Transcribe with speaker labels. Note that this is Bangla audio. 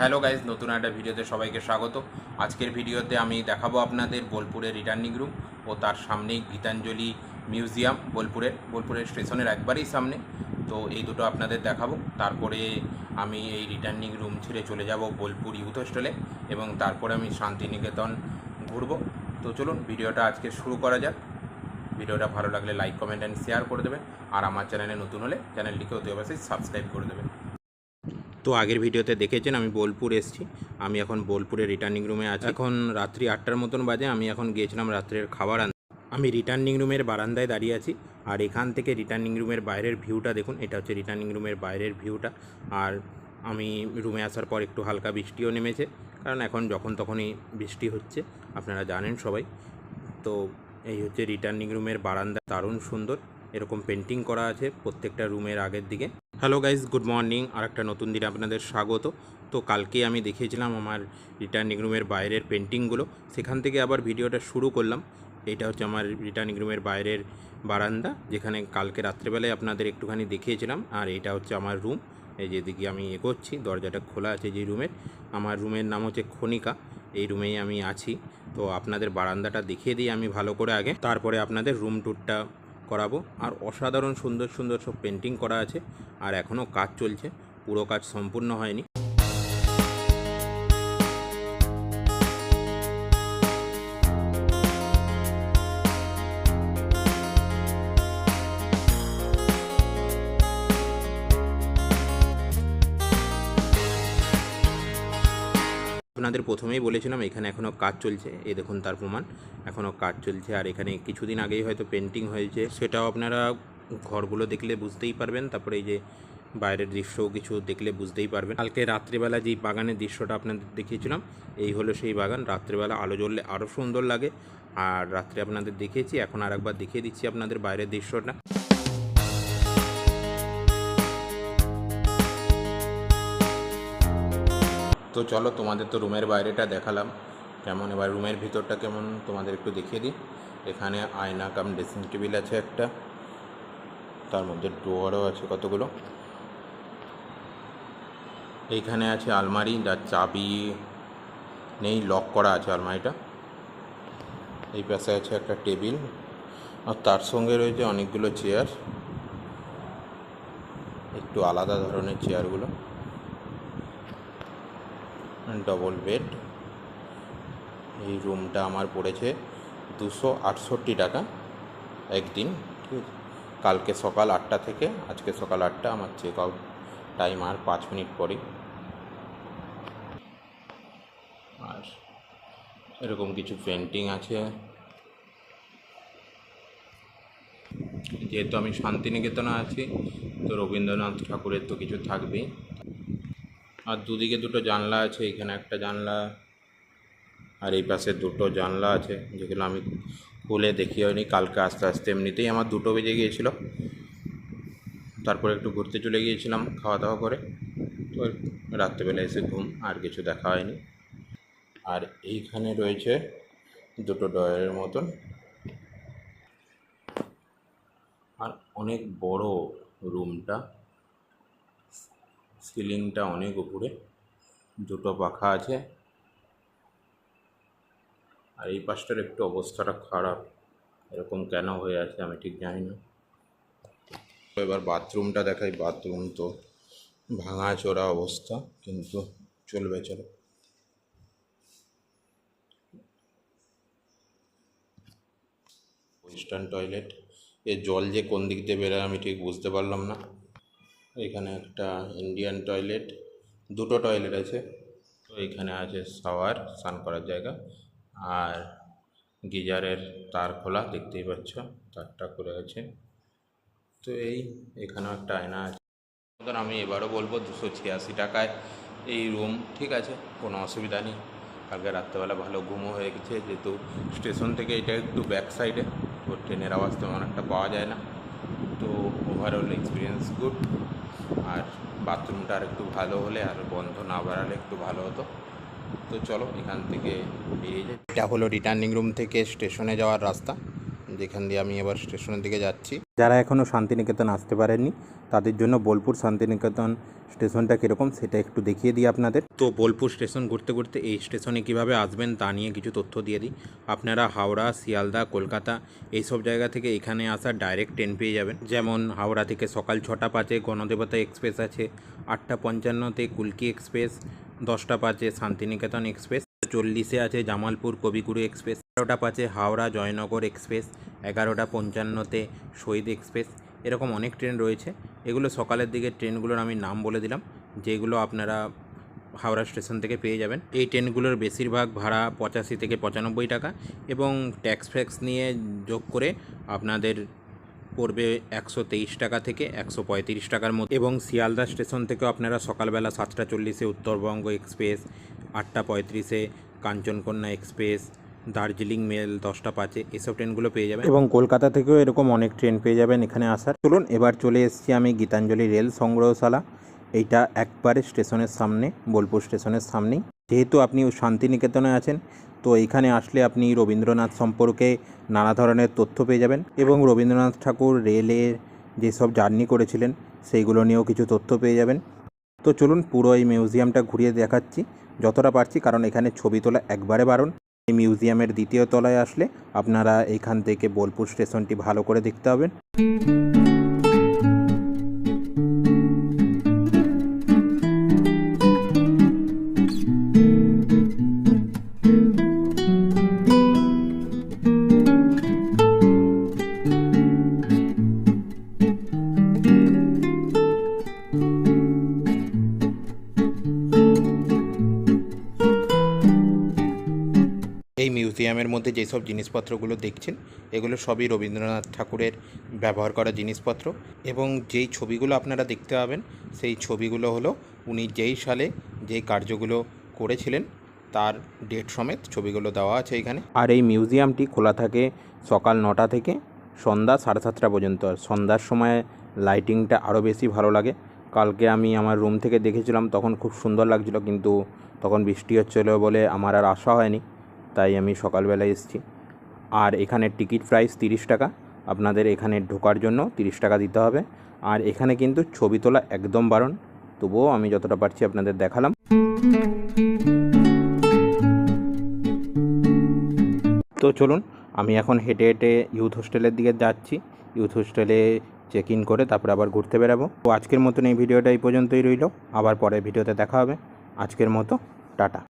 Speaker 1: হ্যালো গাইজ নতুন একটা ভিডিওতে সবাইকে স্বাগত। আজকের ভিডিওতে আমি দেখাবো আপনাদের বোলপুরের রিটার্নিং রুম ও তার সামনেই গীতাঞ্জলি মিউজিয়াম বোলপুরের বোলপুরের স্টেশনের একবারই সামনে। তো এই দুটো আপনাদের দেখাবো। তারপরে আমি এই রিটার্নিং রুম ছেড়ে চলে যাব বোলপুর ইউথ হোস্টেলে এবং তারপরে আমি শান্তিনিকেতন ঘুরবো। তো চলুন, ভিডিওটা আজকে শুরু করা যাক। ভিডিওটা ভালো লাগলে লাইক কমেন্ট অ্যান্ড শেয়ার করে দেবেন। আর আমার চ্যানেলে নতুন হলে চ্যানেলটিকে অতি অবশ্যই সাবস্ক্রাইব করে দেবেন। তো আগের ভিডিওতে দেখেছেন, আমি বোলপুর এসেছি। আমি এখন বোলপুরে রিটার্নিং রুমে আছি। এখন রাত্রি আটটার মতন বাজে। আমি এখন গিয়েছিলাম রাত্রের খাবার আমি রিটার্নিং রুমের বারান্দায় দাঁড়িয়ে আছি। আর এখান থেকে রিটার্নিং রুমের বাইরের ভিউটা দেখুন, এটা হচ্ছে রিটার্নিং রুমের বাইরের ভিউটা আর আমি রুমে আসার পর একটু হালকা বৃষ্টিও নেমেছে, কারণ এখন যখন তখনই বৃষ্টি হচ্ছে, আপনারা জানেন সবাই। তো এই হচ্ছে রিটার্নিং রুমের বারান্দা, দারুণ সুন্দর। এরকম পেন্টিং করা আছে প্রত্যেকটা রুমের আগের দিকে। হ্যালো গাইজ গুড মর্নিং আর একটা নতুন দিনে আপনাদের স্বাগত। তো কালকে আমি দেখিয়েছিলাম আমার রিটার্নিং রুমের বাইরের পেন্টিংগুলো সেখান থেকে আবার ভিডিওটা শুরু করলাম। এটা হচ্ছে আমার রিটার্নিং রুমের বাইরের বারান্দা, যেখানে কালকে রাত্রেবেলায় আপনাদের একটুখানি দেখিয়েছিলাম। আর এটা হচ্ছে আমার রুম এই যেদিকে আমি এগোচ্ছি, দরজাটা খোলা আছে যে রুমের আমার রুমের নাম হচ্ছে খনিকা। এই রুমেই আমি আছি। তো আপনাদের বারান্দাটা দেখিয়ে দিই আমি ভালো করে আগে। তারপরে আপনাদের রুম ট্যুরটা করাবো। আর অসাধারণ সুন্দর সুন্দর সব পেন্টিং করা আছে। আর এখনও কাজ চলছে। পুরো কাজ সম্পূর্ণ হয়নি। আপনাদের প্রথমেই বলেছিলাম, এখানে এখনও কাজ চলছে। এ দেখুন, তার প্রমাণ। এখনও কাজ চলছে, আর এখানে কিছুদিন আগেই হয়তো পেন্টিং হয়েছে। সেটাও আপনারা ঘরগুলো দেখলে বুঝতেই পারবেন। তারপরে এই যে বাইরের দৃশ্য কিছু দেখলে বুঝতেই পারবেন। কালকে রাত্রিবেলা যেই বাগানের দৃশ্যটা আপনাদের দেখিয়েছিলাম, এই হলো সেই বাগান। রাত্রিবেলা আলো জ্বললে আরও সুন্দর লাগে। আর রাত্রে আপনাদের দেখিয়েছি, এখন আর একবার দেখিয়ে দিচ্ছি আপনাদের বাইরের দৃশ্যটা। তো চলো তোমাদের তো রুমের বাইরেটা দেখালাম। কেমন? এবার রুমের ভিতরটা কেমন? তোমাদের একটু দেখিয়ে দিই। এখানে আয়না কাম ড্রেসিং টেবিল আছে একটা। তার মধ্যে ডোয়ারও আছে কতগুলো? এইখানে আছে আলমারি, যার চাবি নেই, লক করা আছে আলমারিটা। এই পাশে আছে একটা টেবিল। আর তার সঙ্গে রয়েছে অনেকগুলো চেয়ার। একটু আলাদা ধরনের চেয়ারগুলো। ডবল বেড এই রুমটা আমার পড়েছে দুশো আটষট্টি টাকা একদিন, ঠিক আছে? কালকে সকাল আটটা থেকে, আজকে সকাল আটটা আমার চেক আউট টাইম আর পাঁচ মিনিট পরে। আর এরকম কিছু পেন্টিং আছে। যেহেতু আমি শান্তিনিকেতনে আছি, তো রবীন্দ্রনাথ ঠাকুরের তো কিছু থাকবেই। আর দুদিকে দুটো জানলা আছে, এখানে একটা জানলা আর এই পাশে দুটো জানলা আছে, যেগুলো আমি খুলে দেখি হয়নি, কালকে আস্তে আস্তে এমনিতেই আমার দুটো বেজে গিয়েছিল। তারপরে একটু ঘুরতে চলে গিয়েছিলাম খাওয়া দাওয়া করে, তো রাত্রেবেলা এসে ঘুম আর কিছু দেখা হয়নি। আর এইখানে রয়েছে দুটো ডয়ারের মতন। আর অনেক বড় রুমটা। সিলিংটা অনেক উপরে, দুটো পাখা আছে। আর এই পাশটার একটু অবস্থাটা খারাপ, এরকম কেন হয়ে আছে আমি ঠিক জানি না। এবার বাথরুমটা দেখাই, বাথরুম তো ভাঙা চোরা অবস্থা, কিন্তু চলবে চলো ওয়েস্টার্ন টয়লেট এর জল যে কোন দিক দিয়ে বেরোয় আমি ঠিক বুঝতে পারলাম না। এখানে একটা ইন্ডিয়ান টয়লেট দুটো টয়লেট আছে। তো এখানে আছে শাওয়ার, স্নান করার জায়গা। আর গিজারের তার খোলা, দেখতেই পাচ্ছ, তারটা করে আছে। তো এই এখানেও একটা আয়না আছে। আমি এবারও বলব, দুশো ছিয়াশি টাকায় এই রুম ঠিক আছে? কোনো অসুবিধা নেই। কালকে রাত্রেবেলা ভালো ঘুমও হয়ে গেছে, যেহেতু স্টেশন থেকে এটা একটু ব্যাক সাইডে তো ট্রেনের আওয়াজ তেমন একটা পাওয়া যায় না। তো ওভারঅল এক্সপিরিয়েন্স গুড আর বাথরুমটা আর একটু ভালো হলে আর বন্ধ না বাড়ালে একটু ভালো হতো। তো চলো এখান থেকে বেরিয়ে যাই। এটা হলো রিটার্নিং রুম থেকে স্টেশনে যাওয়ার রাস্তা। যেখান দিয়ে আমি এবার স্টেশনের দিকে যাচ্ছি। যারা এখনও শান্তিনিকেতন আসতে পারেননি তাদের জন্য বোলপুর শান্তিনিকেতন স্টেশনটা কীরকম সেটা একটু দেখিয়ে দিই আপনাদের। তো বোলপুর স্টেশন ঘুরতে ঘুরতে এই স্টেশনে কীভাবে আসবেন তা নিয়ে কিছু তথ্য দিয়ে দিই। আপনারা হাওড়া শিয়ালদা কলকাতা এইসব জায়গা থেকে এখানে আসার ডাইরেক্ট ট্রেন পেয়ে যাবেন। যেমন হাওড়া থেকে সকাল ছটা পাঁচে গণদেবতা এক্সপ্রেস আছে আটটা পঞ্চান্নতে কুলকি এক্সপ্রেস দশটা পাঁচে শান্তিনিকেতন এক্সপ্রেস চল্লিশে আছে জামালপুর কবিগুরু এক্সপ্রেস এগারোটা পাঁচে হাওড়া জয়নগর এক্সপ্রেস এগারোটা পঞ্চান্নতে শহীদ এক্সপ্রেস, এরকম অনেক ট্রেন রয়েছে। এগুলো সকালের দিকে ট্রেনগুলোর আমি নাম বলে দিলাম, যেগুলো আপনারা হাওড়া স্টেশন থেকে পেয়ে যাবেন। এই ট্রেনগুলোর বেশিরভাগ ভাড়া পঁচাশি থেকে পঁচানব্বই টাকা এবং ট্যাক্স ফ্যাক্স নিয়ে যোগ করে আপনাদের পড়বে একশো তেইশ টাকা থেকে একশো পঁয়ত্রিশ টাকার মধ্যে। এবং শিয়ালদা স্টেশন থেকেও আপনারা সকালবেলা সাতটা চল্লিশে উত্তরবঙ্গ এক্সপ্রেস, আটটা পঁয়ত্রিশে কাঞ্চনকন্যা এক্সপ্রেস দার্জিলিং মেল, দশটা পাঁচে, এসব ট্রেনগুলো পেয়ে যাবেন। এবং কলকাতা থেকেও এরকম অনেক ট্রেন পেয়ে যাবেন এখানে আসার। চলুন, এবার চলে এসেছি আমি গীতাঞ্জলি রেল সংগ্রহশালা। এইটা একবারে স্টেশনের সামনে, বোলপুর স্টেশনের সামনেই। যেহেতু আপনি শান্তিনিকেতনে আছেন, তো এখানে আসলে আপনি রবীন্দ্রনাথ সম্পর্কে নানা ধরনের তথ্য পেয়ে যাবেন। এবং রবীন্দ্রনাথ ঠাকুর রেলের যেসব জার্নি করেছিলেন, সেইগুলো নিয়েও কিছু তথ্য পেয়ে যাবেন। তো চলুন, পুরো এই মিউজিয়ামটা ঘুরিয়ে দেখাচ্ছি, যতটা পারছি, কারণ এখানে ছবি তোলা একবারে বারণ। এই মিউজিয়ামের দ্বিতীয় তলায় আসলে আপনারা এখান থেকে বোলপুর স্টেশনটি ভালো করে দেখতে পাবেন। মিউজিয়ামের মধ্যে যেসব জিনিসপত্রগুলো দেখছেন, এগুলো সবই রবীন্দ্রনাথ ঠাকুরের ব্যবহার করা জিনিসপত্র। এবং যেই ছবিগুলো আপনারা দেখতে পাবেন, সেই ছবিগুলো হলো উনি যেই সালে যেই কার্যগুলো করেছিলেন, তার ডেট সমেত ছবিগুলো দেওয়া আছে এখানে। আর এই মিউজিয়ামটি খোলা থাকে সকাল নটা থেকে সন্ধ্যা সাড়ে সাতটা পর্যন্ত। সন্ধ্যার সময় লাইটিংটা আরও বেশি ভালো লাগে। কালকে আমি আমার রুম থেকে দেখেছিলাম, তখন খুব সুন্দর লাগছিল, কিন্তু তখন বৃষ্টি হচ্ছিল বলে আমার আর আসা হয়নি। তাই আমি সকালবেলায় এসেছি। আর এখানে টিকিট প্রাইস তিরিশ টাকা। আপনাদের এখানে ঢোকার জন্য তিরিশ টাকা দিতে হবে। আর এখানে কিন্তু ছবি তোলা একদম বারণ। তবুও আমি যতটা পারছি আপনাদের দেখালাম। তো চলুন, আমি এখন হেঁটে হেঁটে ইউথ হোস্টেলের দিকে যাচ্ছি। ইউথ হোস্টেলে চেক ইন করে তারপরে আবার ঘুরতে বেরাবো। তো আজকের মতন এই ভিডিওটা এই পর্যন্তই রইল। আবার পরের ভিডিওতে দেখা হবে। আজকের মতো, টাটা।